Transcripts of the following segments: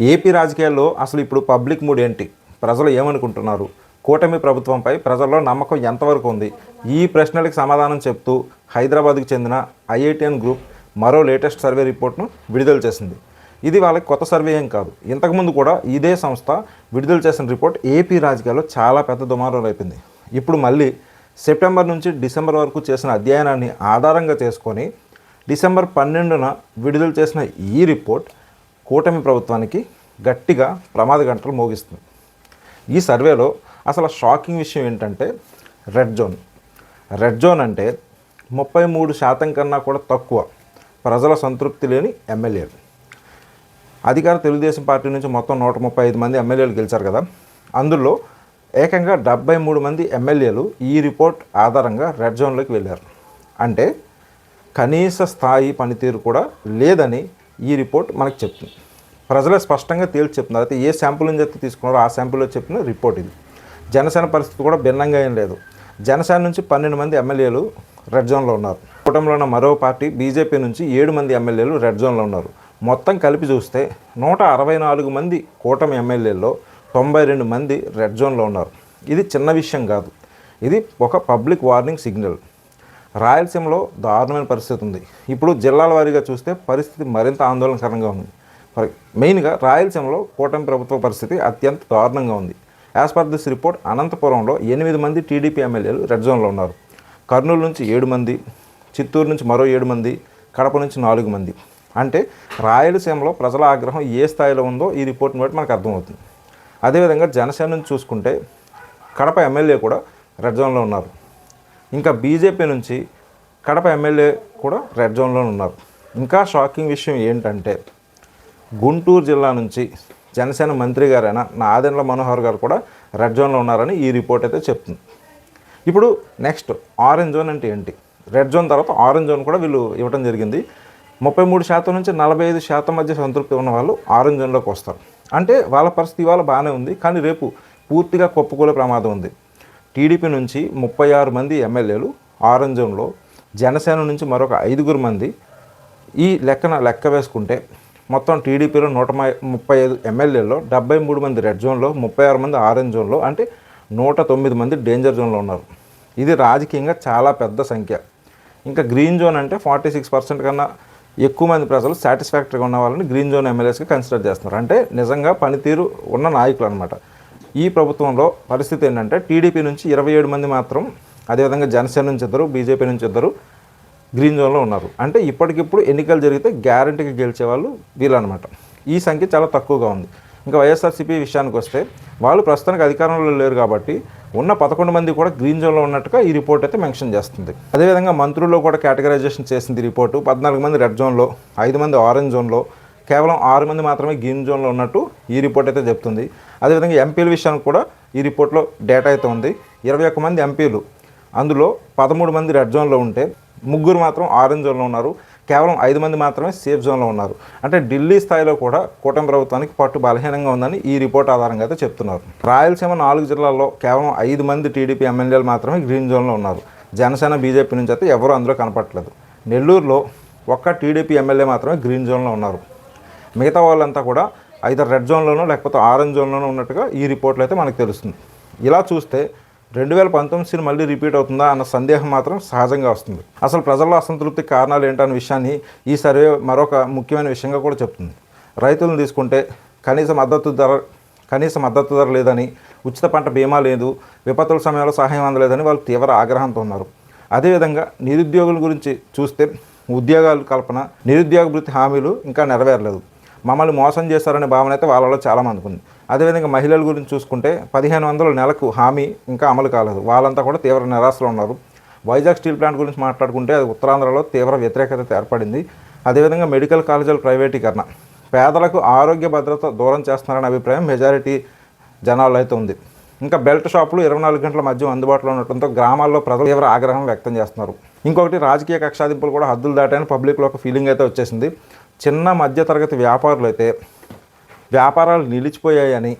AP రాజకీయాల్లో అసలు ఇప్పుడు పబ్లిక్ మూడ్ ఏంటి? ప్రజలు ఏమనుకుంటున్నారు? కూటమి ప్రభుత్వంపై ప్రజల్లో నమ్మకం ఎంతవరకు ఉంది? ఈ ప్రశ్నలకు సమాధానం చెప్తూ హైదరాబాద్కు చెందిన ఐఐటిఎన్ గ్రూప్ మరో లేటెస్ట్ సర్వే రిపోర్ట్ను విడుదల చేసింది. ఇది వాళ్ళకి కొత్త సర్వే ఏం కాదు. ఇంతకుముందు కూడా ఇదే సంస్థ విడుదల చేసిన రిపోర్ట్ ఏపీ రాజకీయాల్లో చాలా పెద్ద దుమారం అయిపోయింది. ఇప్పుడు మళ్ళీ సెప్టెంబర్ నుంచి డిసెంబర్ వరకు చేసిన అధ్యయనాన్ని ఆధారంగా చేసుకొని డిసెంబర్ పన్నెండున విడుదల చేసిన ఈ రిపోర్ట్ కూటమి ప్రభుత్వానికి గట్టిగా ప్రమాద గంటలు మోగిస్తుంది. ఈ సర్వేలో అసలు షాకింగ్ విషయం ఏంటంటే రెడ్ జోన్. రెడ్ జోన్ అంటే ముప్పై మూడు శాతం కన్నా కూడా తక్కువ ప్రజల సంతృప్తి లేని ఎమ్మెల్యేలు. అధికార తెలుగుదేశం పార్టీ నుంచి మొత్తం నూట ముప్పై ఐదు మంది ఎమ్మెల్యేలు గెలిచారు కదా. అందులో ఏకంగా డెబ్బై మూడు మంది ఎమ్మెల్యేలు ఈ రిపోర్ట్ ఆధారంగా రెడ్ జోన్లోకి వెళ్ళారు. అంటే కనీస స్థాయి పనితీరు కూడా లేదని ఈ రిపోర్ట్ మనకు చెప్తుంది. ప్రజలే స్పష్టంగా తేల్చి చెప్తున్నారు అయితే ఏ శాంపుల్ నుంచి అయితే తీసుకున్నారో ఆ శాంపుల్లో చెప్పిన రిపోర్ట్ ఇది. జనసేన పరిస్థితి కూడా భిన్నంగా ఏం లేదు. జనసేన నుంచి పన్నెండు మంది ఎమ్మెల్యేలు రెడ్ జోన్లో ఉన్నారు. కూటమిలో ఉన్న మరో పార్టీ బీజేపీ నుంచి ఏడు మంది ఎమ్మెల్యేలు రెడ్ జోన్లో ఉన్నారు. మొత్తం కలిపి చూస్తే నూట అరవై నాలుగు మంది కూటమి ఎమ్మెల్యేల్లో తొంభై రెండు మంది రెడ్ జోన్లో ఉన్నారు. ఇది చిన్న విషయం కాదు. ఇది ఒక పబ్లిక్ వార్నింగ్ సిగ్నల్. రాయలసీమలో దారుణమైన పరిస్థితి ఉంది. ఇప్పుడు జిల్లాల వారీగా చూస్తే పరిస్థితి మరింత ఆందోళనకరంగా ఉంది. మరి మెయిన్గా రాయలసీమలో కూటమి ప్రభుత్వ పరిస్థితి అత్యంత దారుణంగా ఉంది. యాజ్ పర్ దిస్ రిపోర్ట్ అనంతపురంలో ఎనిమిది మంది టీడీపీ ఎమ్మెల్యేలు రెడ్ జోన్లో ఉన్నారు. కర్నూలు నుంచి ఏడు మంది చిత్తూరు నుంచి మరో ఏడు మంది కడప నుంచి నాలుగు మంది. అంటే రాయలసీమలో ప్రజల ఆగ్రహం ఏ స్థాయిలో ఉందో ఈ రిపోర్ట్ని బట్టి మనకు అర్థమవుతుంది. అదేవిధంగా జనసేన నుంచి చూసుకుంటే కడప ఎమ్మెల్యే కూడా రెడ్ జోన్లో ఉన్నారు. ఇంకా బీజేపీ నుంచి కడప ఎమ్మెల్యే కూడా రెడ్ జోన్లో ఉన్నారు. ఇంకా షాకింగ్ విషయం ఏంటంటే గుంటూరు జిల్లా నుంచి జనసేన మంత్రి గారైన నాదెండ్ల మనోహర్ గారు కూడా రెడ్ జోన్లో ఉన్నారని ఈ రిపోర్ట్ అయితే చెప్తుంది. ఇప్పుడు నెక్స్ట్ ఆరెంజ్ జోన్ అంటే ఏంటి? రెడ్ జోన్ తర్వాత ఆరెంజ్ జోన్ కూడా వీళ్ళు ఇవ్వడం జరిగింది. ముప్పై మూడు శాతం నుంచి నలభై ఐదు శాతం మధ్య సంతృప్తి ఉన్న వాళ్ళు ఆరెంజ్ జోన్లోకి వస్తారు. అంటే వాళ్ళ పరిస్థితి ఇవాళ బాగానే ఉంది కానీ రేపు పూర్తిగా కొప్పుకోలే ప్రమాదం ఉంది. టీడీపీ నుంచి ముప్పై ఆరు మంది ఎమ్మెల్యేలు ఆరెంజ్ జోన్లో జనసేన నుంచి మరొక ఐదుగురు మంది. ఈ లెక్కన లెక్క వేసుకుంటే మొత్తం టీడీపీలో నూట ముప్పై ఐదు ఎమ్మెల్యేల్లో డెబ్బై మూడు మంది రెడ్ జోన్లో ముప్పై ఆరు మంది ఆరెంజ్ జోన్లో అంటే నూట తొమ్మిది మంది డేంజర్ జోన్లో ఉన్నారు. ఇది రాజకీయంగా చాలా పెద్ద సంఖ్య. ఇంకా గ్రీన్ జోన్ అంటే ఫార్టీ సిక్స్ పర్సెంట్ కన్నా ఎక్కువ మంది ప్రజలు సాటిస్ఫాక్టరీగా ఉన్న వాళ్ళని గ్రీన్ జోన్ ఎమ్మెల్యేస్గా కన్సిడర్ చేస్తున్నారు. అంటే నిజంగా పనితీరు ఉన్న నాయకులు అనమాట ఈ ప్రభుత్వంలో పరిస్థితి ఏంటంటే టీడీపీ నుంచి ఇరవై ఏడు మంది మాత్రం అదేవిధంగా జనసేన నుంచి ఇద్దరు బీజేపీ నుంచి ఇద్దరు గ్రీన్ జోన్లో ఉన్నారు. అంటే ఇప్పటికిప్పుడు ఎన్నికలు జరిగితే గ్యారంటీగా గెలిచే వాళ్ళు వీళ్ళనమాట. ఈ సంఖ్య చాలా తక్కువగా ఉంది. ఇంకా వైఎస్ఆర్సీపీ విషయానికి వస్తే వాళ్ళు ప్రస్తుతానికి అధికారంలో లేరు కాబట్టి ఉన్న పదకొండు మంది కూడా గ్రీన్ జోన్లో ఉన్నట్టుగా ఈ రిపోర్ట్ అయితే మెన్షన్ చేస్తుంది. అదేవిధంగా మంత్రుల్లో కూడా కేటగరైజేషన్ చేసింది రిపోర్టు. పద్నాలుగు మంది రెడ్ జోన్లో ఐదు మంది ఆరెంజ్ జోన్లో కేవలం ఆరు మంది మాత్రమే గ్రీన్ జోన్లో ఉన్నట్టు ఈ రిపోర్ట్ అయితే చెప్తుంది. అదేవిధంగా ఎంపీల విషయానికి కూడా ఈ రిపోర్ట్లో డేటా అయితే ఉంది. ఇరవై ఒక్క మంది ఎంపీలు అందులో పదమూడు మంది రెడ్ జోన్లో ఉంటే ముగ్గురు మాత్రం ఆరెంజ్ జోన్లో ఉన్నారు. కేవలం ఐదు మంది మాత్రమే సేఫ్ జోన్లో ఉన్నారు. అంటే ఢిల్లీ స్థాయిలో కూడా కూటమి ప్రభుత్వానికి పట్టు బలహీనంగా ఉందని ఈ రిపోర్ట్ ఆధారంగా అయితే చెప్తున్నారు. రాయలసీమ నాలుగు జిల్లాల్లో కేవలం ఐదు మంది టీడీపీ ఎమ్మెల్యేలు మాత్రమే గ్రీన్ జోన్లో ఉన్నారు. జనసేన బీజేపీ నుంచి అయితే ఎవరు అందులో కనపట్లేదు నెల్లూరులో ఒక్క టీడీపీ ఎమ్మెల్యే మాత్రమే గ్రీన్ జోన్లో ఉన్నారు. మిగతా వాళ్ళంతా కూడా ఐదర్ రెడ్ జోన్లోనో లేకపోతే ఆరెంజ్ జోన్లోనో ఉన్నట్టుగా ఈ రిపోర్ట్లు అయితే మనకు తెలుస్తుంది. ఇలా చూస్తే రెండు వేల పంతొమ్మిది సీన్ మళ్ళీ రిపీట్ అవుతుందా అన్న సందేహం మాత్రం సహజంగా వస్తుంది. అసలు ప్రజల్లో అసంతృప్తికి కారణాలు ఏంటన్న విషయాన్ని ఈ సర్వే మరొక ముఖ్యమైన విషయంగా కూడా చెప్తుంది. రైతులను తీసుకుంటే కనీస మద్దతు ధర కనీస మద్దతు ధర లేదని ఉచిత పంట బీమా లేదు విపత్తుల సమయంలో సహాయం అందలేదని వాళ్ళు తీవ్ర ఆగ్రహంతో ఉన్నారు. అదేవిధంగా నిరుద్యోగుల గురించి చూస్తే ఉద్యోగాల కల్పన నిరుద్యోగ వృత్తి హామీలు ఇంకా నెరవేరలేదు. మమ్మల్ని మోసం చేశారనే భావన అయితే వాళ్ళలో చాలామందికి ఉంది. అదేవిధంగా మహిళల గురించి చూసుకుంటే పదిహేను వందల నెలకు హామీ ఇంకా అమలు కాలేదు. వాళ్ళంతా కూడా తీవ్ర నిరాశలో ఉన్నారు. వైజాగ్ స్టీల్ ప్లాంట్ గురించి మాట్లాడుకుంటే అది ఉత్తరాంధ్రలో తీవ్ర వ్యతిరేకత ఏర్పడింది. అదేవిధంగా మెడికల్ కాలేజీల ప్రైవేటీకరణ. పేదలకు ఆరోగ్య భద్రత దూరం చేస్తున్నారనే అభిప్రాయం మెజారిటీ జనాల్లో అయితే ఉంది. ఇంకా బెల్ట్ షాపులు ఇరవై నాలుగు గంటల మధ్య అందుబాటులో ఉండటంతో గ్రామాల్లో ప్రజలు తీవ్ర ఆగ్రహం వ్యక్తం చేస్తున్నారు. ఇంకొకటి రాజకీయ కక్షాదింపులు కూడా హద్దులు దాటాయని పబ్లిక్లో ఒక ఫీలింగ్ అయితే వచ్చేసింది. చిన్న మధ్యతరగతి వ్యాపారులు అయితే వ్యాపారాలు నిలిచిపోయాయని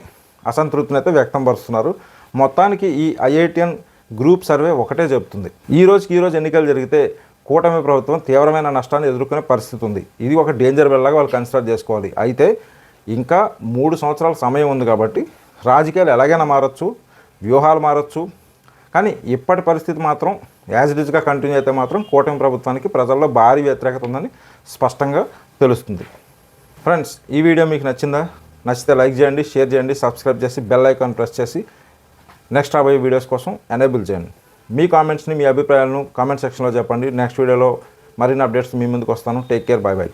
అసంతృప్తిని అయితే వ్యక్తం పరుస్తున్నారు. మొత్తానికి ఈ ఐఐటిఎన్ గ్రూప్ సర్వే ఒకటే చెబుతుంది. ఈ రోజుకి ఈ రోజు ఎన్నికలు జరిగితే కూటమి ప్రభుత్వం తీవ్రమైన నష్టాన్ని ఎదుర్కొనే పరిస్థితి ఉంది. ఇది ఒక డేంజర్ వెళ్ళగా వాళ్ళు కన్సిడర్ చేసుకోవాలి. అయితే ఇంకా మూడు సంవత్సరాల సమయం ఉంది కాబట్టి రాజకీయాలు ఎలాగైనా మారచ్చు వ్యూహాలు మారచ్చు. కానీ ఇప్పటి పరిస్థితి మాత్రం యాజ్ ఇట్ ఈజ్గా కంటిన్యూ అయితే మాత్రం కూటమి ప్రభుత్వానికి ప్రజల్లో భారీ వ్యతిరేకత ఉందని స్పష్టంగా తెలుస్తుంది. ఫ్రెండ్స్ ఈ వీడియో మీకు నచ్చిందా? నచ్చితే లైక్ చేయండి షేర్ చేయండి సబ్స్క్రైబ్ చేసి బెల్ ఐకాన్ ప్రెస్ చేసి నెక్స్ట్ రాబోయే వీడియోస్ కోసం ఎనేబుల్ చేయండి. మీ కామెంట్స్ని మీ అభిప్రాయాలను కామెంట్ సెక్షన్లో చెప్పండి. నెక్స్ట్ వీడియోలో మరిన్ని అప్డేట్స్ మీ ముందుకు వస్తాను. Take care bye by